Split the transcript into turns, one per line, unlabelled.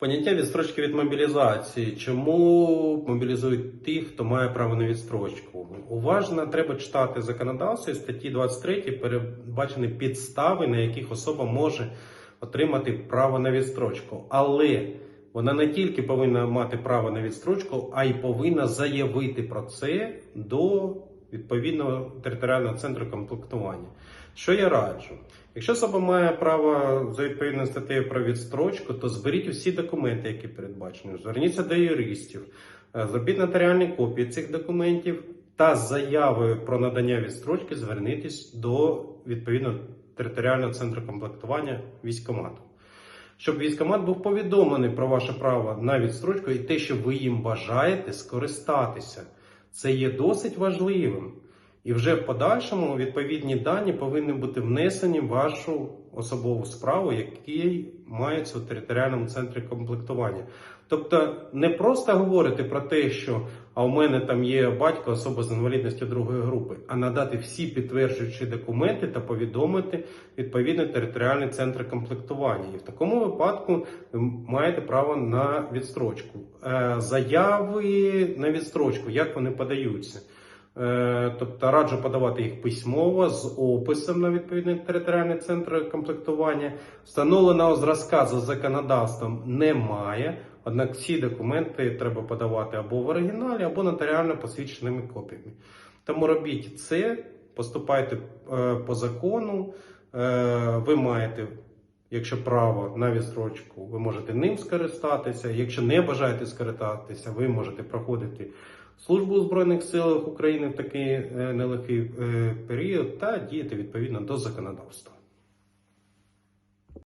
Поняття відстрочки від мобілізації. Чому мобілізують тих, хто має право на відстрочку? Уважно треба читати законодавство і статті 23 передбачені підстави, на яких особа може отримати право на відстрочку. Але вона не тільки повинна мати право на відстрочку, а й повинна заявити про це до відповідного територіального центру комплектування. Що я раджу? Якщо особа має право за відповідною статтею про відстрочку, то зберіть усі документи, які передбачені. Зверніться до юристів, е, зробіть нотаріальні копії цих документів та з заявою про надання відстрочки звернітесь до відповідного територіального центру комплектування військкомату. Щоб військкомат був повідомлений про ваше право на відстрочку і те, що ви їм бажаєте скористатися. Це є досить важливим. І вже в подальшому відповідні дані повинні бути внесені в вашу особову справу, які маються у територіальному центрі комплектування. Тобто не просто говорити про те, що а у мене там є батько, особа з інвалідністю другої групи, а надати всі підтверджуючі документи та повідомити відповідний територіальний центр комплектування. І в такому випадку ви маєте право на відстрочку. Е, Заяви на відстрочку, як вони подаються? Е, Тобто раджу подавати їх письмово з описом на відповідний територіальний центр комплектування. Встановленого зразка за законодавством немає. Однак всі документи треба подавати або в оригіналі, або нотаріально посвідченими копіями. Тому робіть це, поступайте е, по закону. Е, Ви маєте, якщо право на відстрочку, ви можете ним скористатися. Якщо не бажаєте скористатися, ви можете проходити службу у Збройних силах України в такий е, нелегкий е, період та діяти відповідно до законодавства.